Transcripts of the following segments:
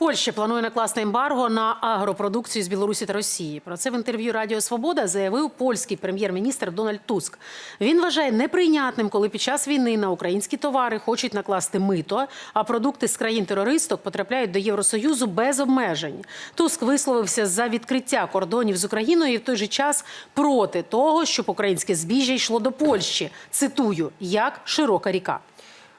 Польща планує накласти ембарго на агропродукцію з Білорусі та Росії. Про це в інтерв'ю Радіо Свобода заявив польський прем'єр-міністр Дональд Туск. Він вважає неприйнятним, коли під час війни на українські товари хочуть накласти мито, а продукти з країн терористок потрапляють до Євросоюзу без обмежень. Туск висловився за відкриття кордонів з Україною і в той же час проти того, щоб українське збіжжя йшло до Польщі. Цитую, як широка ріка.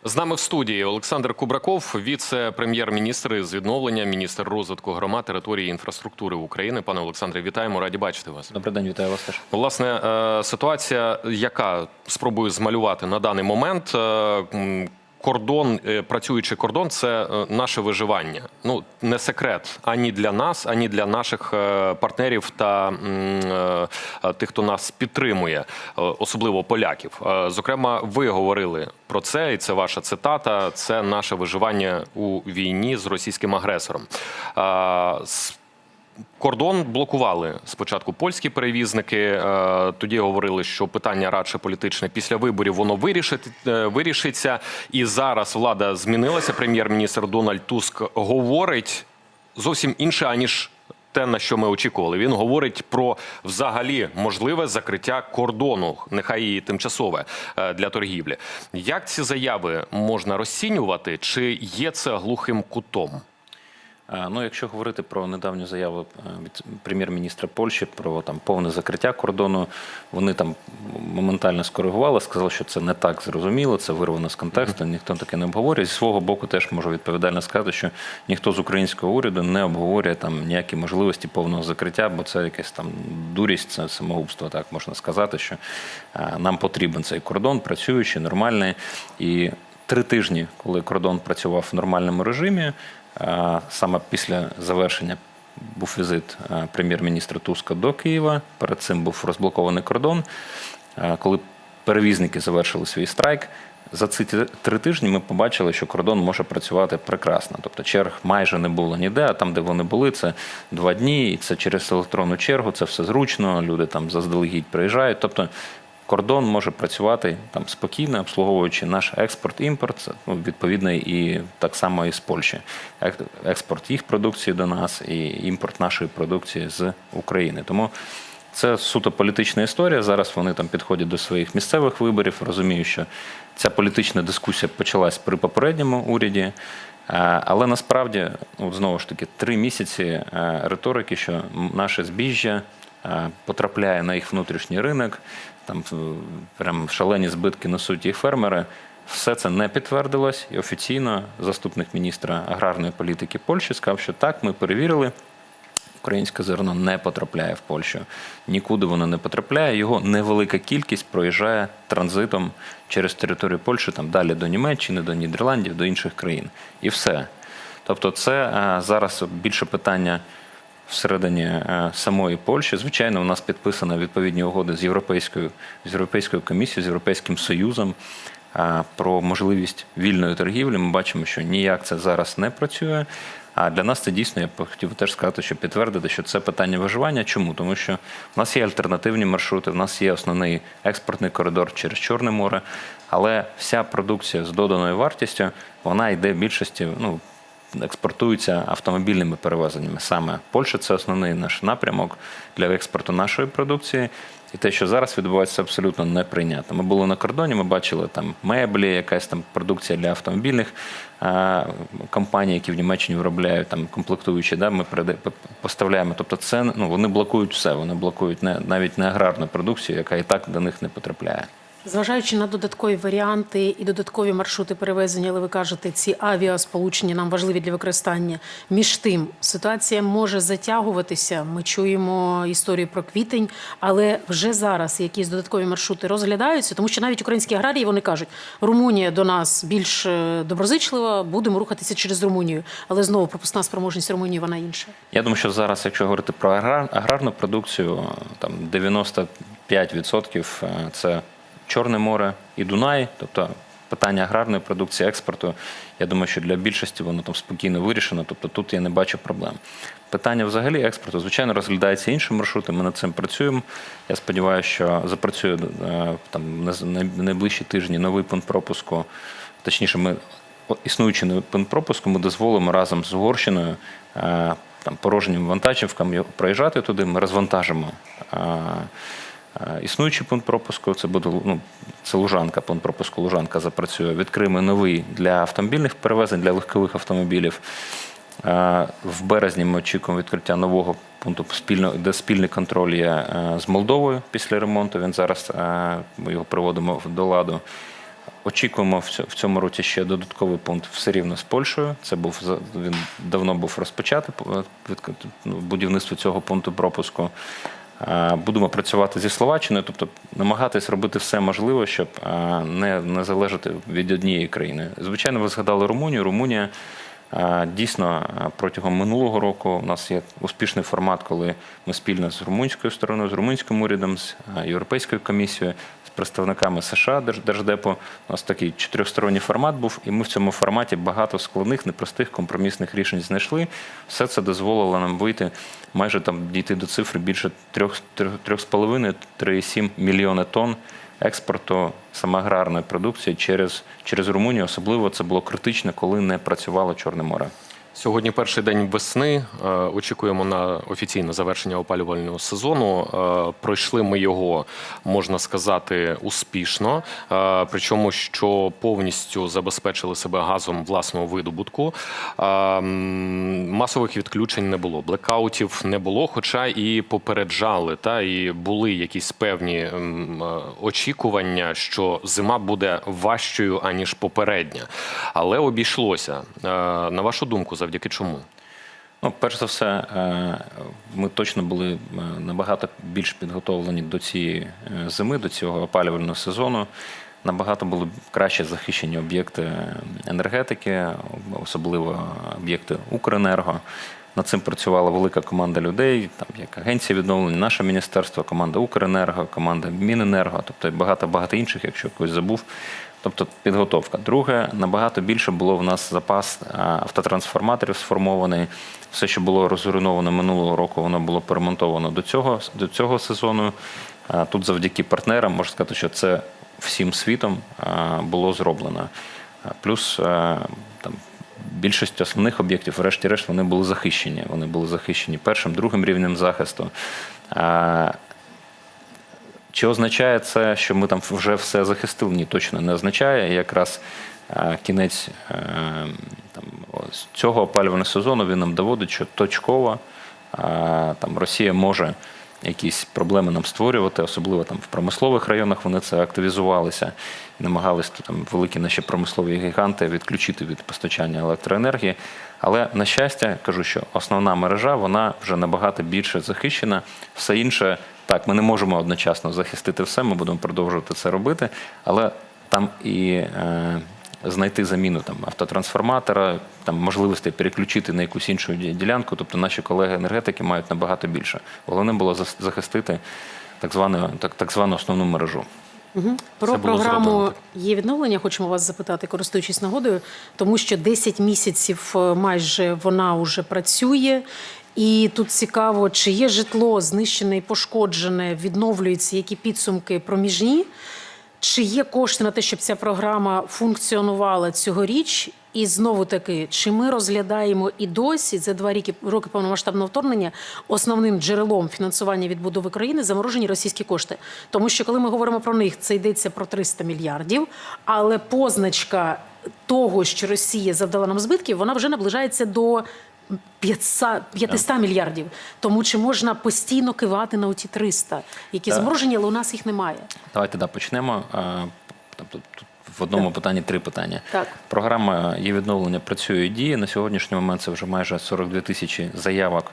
З нами в студії Олександр Кубраков, віце-прем'єр-міністр з відновлення, міністр розвитку громад, території і інфраструктури України. Пане Олександре, вітаємо, раді бачити вас. Добрий день, вітаю вас теж. Власне, е, ситуація, яка спробую змалювати на даний момент. Кордон, е, працюючий кордон, це е, наше виживання. Ну не секрет ані для нас, ані для наших е, партнерів та тих, хто нас підтримує, особливо поляків. Зокрема, ви говорили про це, і це ваша цитата. Це наше виживання у війні з російським агресором. Кордон блокували спочатку польські перевізники. е, Тоді говорили, що питання радше політичне після виборів воно вирішить, е, вирішиться. І зараз влада змінилася. Прем'єр-міністр Дональд Туск говорить зовсім інше аніж. Те, на що ми очікували, він говорить про взагалі можливе закриття кордону, нехай і тимчасове е, для торгівлі. Як ці заяви можна розцінювати? Чи є це глухим кутом? А, Ну, якщо говорити про недавню заяву е, від прем'єр-міністра Польщі про там повне закриття кордону, вони там моментально скоригували, сказали, що це не так зрозуміло, це вирвано з контексту, ніхто таке не обговорює. Зі свого боку, теж можу відповідально сказати, що ніхто з українського уряду не обговорює там ніякі можливості повного закриття, бо це якась там дурість, це самогубство, так можна сказати, що е, нам потрібен цей кордон, працюючий, нормальний. І три тижні, коли кордон працював в нормальному режимі. Саме після завершення був візит прем'єр-міністра Туска до Києва. Перед цим був розблокований кордон. Коли перевізники завершили свій страйк, за ці три тижні ми побачили, що кордон може працювати прекрасно. Тобто черг майже не було ніде, а там, де вони були, це два дні, і це через електронну чергу, це все зручно, люди там заздалегідь приїжджають. Тобто кордон може працювати там спокійно, обслуговуючи наш експорт-імпорт, ну, відповідно, і так само і з Польщі. Ек- Експорт їх продукції до нас і імпорт нашої продукції з України. Тому це суто політична історія. Зараз вони там підходять до своїх місцевих виборів, розуміють, що ця політична дискусія почалась при попередньому уряді. Але насправді, от знову ж таки, три місяці е, риторики, що наше збіжжя потрапляє на їх внутрішній ринок, там е, прям шалені збитки несуть їх фермери. Все це не підтвердилось, і офіційно заступник міністра аграрної політики Польщі сказав, що так, ми перевірили. Українське зерно не потрапляє в Польщу. Нікуди воно не потрапляє. Його невелика кількість проїжджає транзитом через територію Польщі, там далі до Німеччини, до Нідерландів, до інших країн. І все. Тобто, це е, зараз більше питання всередині е, самої Польщі. Звичайно, у нас підписано відповідні угоди з Європейською, з Європейською комісією, з Європейським Союзом е, про можливість вільної торгівлі. Ми бачимо, що ніяк це зараз не працює. А для нас це дійсно, я б хотів теж сказати, що підтвердити, що це питання виживання. Чому? Тому що в нас є альтернативні маршрути, в нас є основний експортний коридор через Чорне море, але вся продукція з доданою вартістю вона йде в більшості. Ну, експортуються автомобільними перевезеннями. Саме Польща це основний наш напрямок для експорту нашої продукції. І те, що зараз відбувається, абсолютно неприйнятно. Ми були на кордоні, ми бачили там меблі, якась там продукція для автомобільних е, компаній, які в Німеччині виробляють там комплектуючі. Да, ми поставляємо. Тобто, це ну вони блокують все. Вони блокують не навіть не аграрну продукцію, яка і так до них не потрапляє. Зважаючи на додаткові варіанти і додаткові маршрути перевезення, але ви кажете, ці авіасполучення нам важливі для використання. Між тим, ситуація може затягуватися. Ми чуємо історію про квітень, але вже зараз якісь додаткові маршрути розглядаються, тому що навіть українські аграрії вони кажуть, Румунія до нас більш е, доброзичлива, будемо рухатися через Румунію. Але знову пропускна спроможність Румунії вона інша. Я думаю, що зараз, якщо говорити про аграр, аграрну продукцію, там 95% це Чорне море і Дунай, тобто питання аграрної продукції, експорту. Я думаю, що для більшості воно там спокійно вирішено. Тобто тут я не бачу проблем. Питання взагалі експорту, звичайно, розглядається інші маршрути. Ми над цим працюємо. Я сподіваюся, що запрацює е, там на найближчі тижні новий пункт пропуску. Точніше, ми о- існуючи на пункт-пропуску, ми дозволимо разом з Угорщиною е, там, порожнім вантажівкам проїжджати туди, ми розвантажимо. Е, Існуючий пункт пропуску, це буде ну, це Лужанка, пункт пропуску Лужанка запрацює. Відкриємо новий для автомобільних перевезень, для легкових автомобілів. Е, В березні ми очікуємо відкриття нового пункту де спільний контроль є е, з Молдовою після ремонту. Він зараз ми його приводимо до ладу. Очікуємо в цьому році ще додатковий пункт все рівно з Польщею. Це був він давно був розпочатий ну, будівництво цього пункту пропуску. Е, Будемо працювати зі Словаччиною, тобто намагатись робити все можливе, щоб е, не, не залежати від однієї країни. Звичайно, ви згадали Румунію. Румунія дійсно протягом минулого року у нас є успішний формат, коли ми спільно з румунською стороною, з румунським урядом, з Європейською комісією, з представниками США Держдепу. У нас такий чотирьохсторонній формат був, і ми в цьому форматі багато складних, непростих компромісних рішень знайшли. Все це дозволило нам вийти майже там дійти до цифри більше 3,5-3,7 мільйони тонн експорту саме аграрної продукції через, через Румунію. Особливо це було критично, коли не працювало Чорне море. Сьогодні перший день весни. Е, Очікуємо на офіційне завершення опалювального сезону. Е, Пройшли ми його, можна сказати, успішно. Е, Причому, що повністю забезпечили себе газом власного видобутку. Масових відключень не було, блекаутів не було, хоча і попереджали, та і були якісь певні очікування, що зима буде важчою аніж попередня, але обійшлося. На вашу думку, завдяки чому? Ну, перш за все, е, ми точно були е, набагато більш підготовлені до цієї е, зими, до цього опалювального сезону. Набагато були краще захищені об'єкти енергетики, особливо об'єкти Укренерго. Над цим працювала велика команда людей, там як агенція відновлення, наше міністерство, команда Укренерго, команда Міненерго, тобто багато багато інших, якщо когось забув. Тобто підготовка. Друге, набагато більше було в нас запас автотрансформаторів сформований. Все, що було розруйновано минулого року, воно було перемонтовано до цього, до цього сезону. Тут завдяки партнерам можна сказати, що це всім світом було зроблено. Плюс там більшість основних об'єктів, врешті-решт, вони були захищені. Вони були захищені першим, другим рівнем захисту. Чи означає це, що ми там вже все захистили? Ні, точно не означає. Якраз е, кінець е, там, цього опалювального сезону він нам доводить, що точково е, там, Росія може якісь проблеми нам створювати, особливо там в промислових районах вони це активізувалися намагалися там великі наші промислові гіганти відключити від постачання електроенергії. Але на щастя, кажу, що основна мережа вона вже набагато більше захищена. Все інше так, ми не можемо одночасно захистити все, ми будемо продовжувати це робити, але там і е, знайти заміну там автотрансформатора, там можливості переключити на якусь іншу ділянку. Тобто наші колеги-енергетики мають набагато більше. Головне було захистити так звану, так, так звану основну мережу. Про програму є відновлення. Хочемо вас запитати, користуючись нагодою, тому що 10 місяців е, майже вона вже працює. І тут цікаво, чи є житло знищене і пошкоджене, відновлюється, які підсумки проміжні, чи є кошти на те, щоб ця програма функціонувала цьогоріч? І знову таки, чи ми розглядаємо і досі за два роки, роки повномасштабного вторгнення основним джерелом фінансування відбудови країни заморожені російські кошти? Тому що коли ми говоримо про них, це йдеться про 300 мільярдів, але позначка того, що Росія завдала нам збитків, вона вже наближається до 500, 500 мільярдів. Тому чи можна постійно кивати на оті 300, які Так. заморожені, але у нас їх немає. Давайте да, почнемо. Е, Тобто тут в одному питанні три питання. Так. Програма є відновлення працює і діє. На сьогоднішній момент це вже майже 42 тисячі заявок.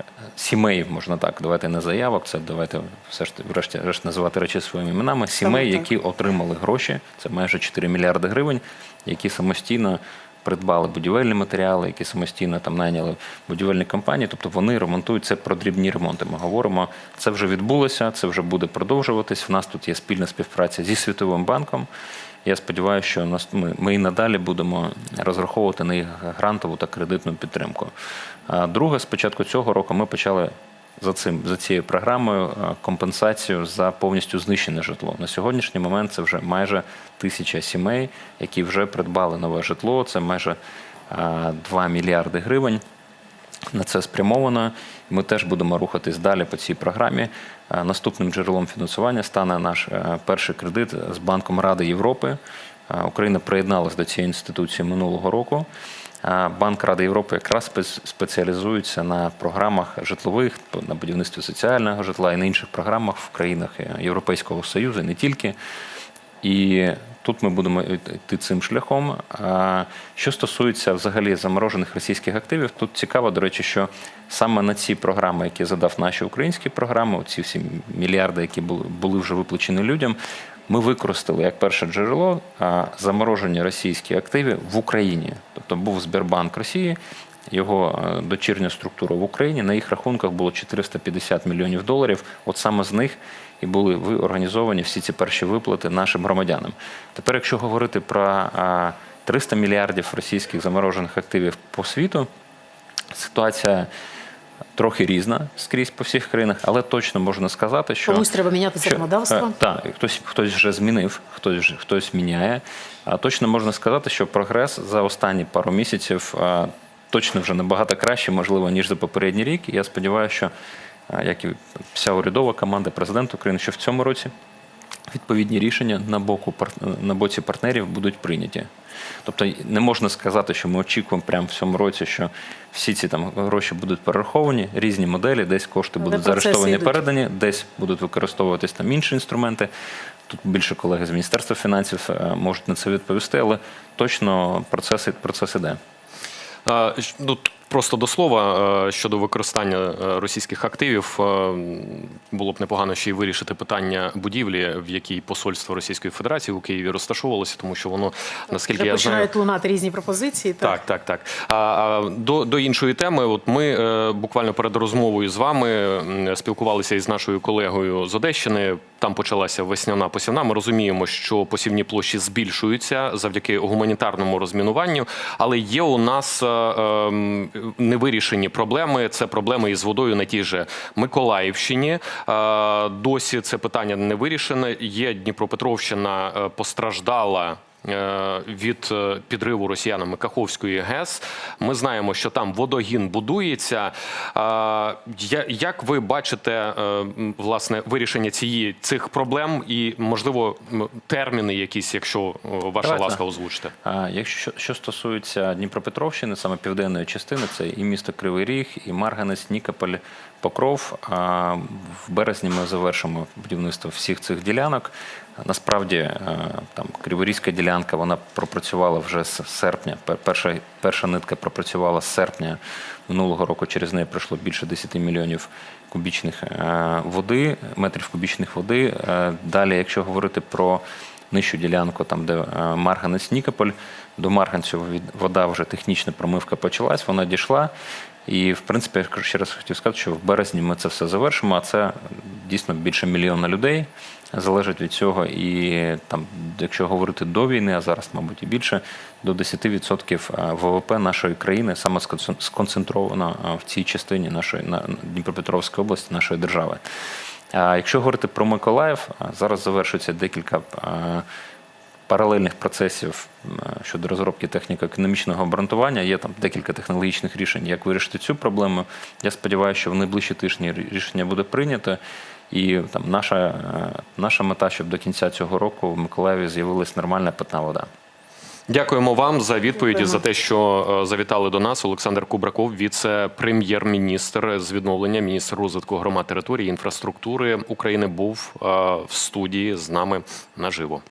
е, Сімей, можна так, давайте не заявок, це давайте все ж врешті-решт називати речі своїми іменами. Сімей, які отримали гроші, це майже 4 мільярди гривень, які самостійно придбали будівельні матеріали, які самостійно там найняли будівельні компанії. Тобто вони ремонтують це про дрібні ремонти. Ми говоримо, це вже відбулося, це вже буде продовжуватись. В нас тут є спільна співпраця зі Світовим банком. Я сподіваюся, що нас ми, і надалі будемо розраховувати на їх грантову та кредитну підтримку. А друге, з початку цього року ми почали за цим за цією програмою е, компенсацію за повністю знищене житло. На сьогоднішній момент це вже майже тисяча сімей, які вже придбали нове житло. Це майже е, 2 мільярди гривень. На це спрямовано. Ми теж будемо рухатись далі по цій програмі. Е, Наступним джерелом фінансування стане наш е, перший кредит з Банком Ради Європи. Е, Україна приєдналась до цієї інституції минулого року. Банк Ради Європи якраз спе- спеціалізується на програмах житлових, на будівництві соціального житла і на інших програмах в країнах е, Європейського Союзу, і не тільки. І тут ми будемо йти цим шляхом. Що стосується взагалі заморожених російських активів, тут цікаво, до речі, що саме на ці програми, які задав наші українські програми, ці всі мільярди, які були вже виплачені людям, ми використали як перше джерело заморожені російські активи в Україні. Тобто був Сбербанк Росії, його е, дочірня структура в Україні. На їх рахунках було 450 мільйонів доларів. От саме з них і були організовані всі ці перші виплати нашим громадянам. Тепер, якщо говорити про а, 300 мільярдів російських заморожених активів по світу, ситуація трохи різна скрізь по всіх країнах, але точно можна сказати, що Комусь треба міняти законодавство. Е, Так, хтось хтось вже змінив, хтось вже- хтось міняє. А точно можна сказати, що прогрес за останні пару місяців а, точно вже набагато краще, можливо, ніж за попередній рік. І я сподіваюся, що а, як і вся урядова команда, президента України, що в цьому році відповідні рішення на боку на боці партнерів будуть прийняті. Тобто не можна сказати, що ми очікуємо прямо в цьому році, що всі ці там гроші будуть перераховані, різні моделі, десь кошти Але будуть заарештовані, йдуть. передані, десь будуть використовуватись там інші інструменти. Тут більше колеги з Міністерства фінансів е, можуть на це відповісти, але точно процес, процес іде. Ну, просто до слова щодо використання е, російських активів, було б непогано ще й вирішити питання будівлі, в якій посольство Російської Федерації у Києві розташовувалося, тому що воно, наскільки Вже я знаю, починають лунати різні пропозиції. Так, так, так. А, а до, до іншої теми, от ми е, буквально перед розмовою з вами спілкувалися із нашою колегою з Одещини. Там почалася весняна посівна. Ми розуміємо, що посівні площі збільшуються завдяки гуманітарному розмінуванню, але є у нас невирішені проблеми. Це проблеми із водою на тій же Миколаївщині. Е, Досі це питання не вирішене. Є Дніпропетровщина е, постраждала е, від е, підриву росіянами Каховської ГЕС. Ми знаємо, що там водогін будується. Як ви бачите е, власне вирішення цієї цих проблем і можливо терміни, якісь, якщо е, ваша Давайте. ласка озвучите? А якщо що стосується Дніпропетровщини, саме південної частини, це і місто Кривий Ріг, і Марганець, Нікополь, Покров. В березні ми завершимо будівництво всіх цих ділянок. Насправді е, там Криворізька ділянка вона пропрацювала вже з серпня. Перша, перша нитка пропрацювала з серпня минулого року. Через неї пройшло більше 10 мільйонів кубічних е, води, метрів кубічних води. Е, Далі, якщо говорити про нижчу ділянку, там де Марганець Нікополь, до Марганцю вода вже технічна промивка почалась, вона дійшла. І, в принципі, я ще раз хотів сказати, що в березні ми це все завершимо, а це дійсно більше мільйона людей залежить від цього. І там, якщо говорити до війни, а зараз, мабуть, і більше, до 10% ВВП нашої країни саме сконцентровано в цій частині нашої на Дніпропетровської області, нашої держави. А якщо говорити про Миколаїв, зараз завершується декілька паралельних процесів щодо розробки техніко-економічного обґрунтування. Є там декілька технологічних рішень, як вирішити цю проблему. Я сподіваюся, що в найближчі тижні рішення буде прийнято. І там наша, е, наша мета, щоб до кінця цього року в Миколаєві з'явилась нормальна питна вода. Дякуємо вам за відповіді за те, що е, завітали до нас. Олександр Кубраков, віце-прем'єр-міністр з відновлення, міністр розвитку громад території, інфраструктури України, був е, в студії з нами наживо.